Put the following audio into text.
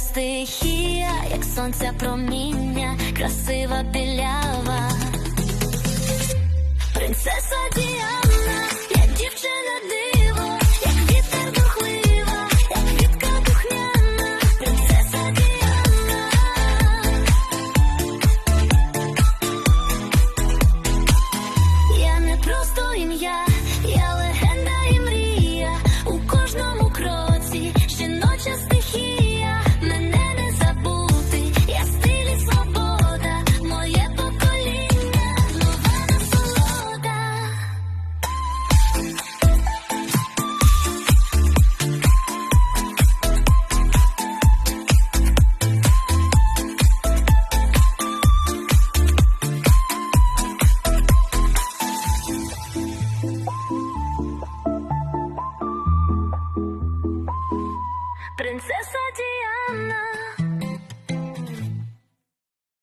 стихія, як сонця проміння, красива білява, принцеса дівчина se soggiana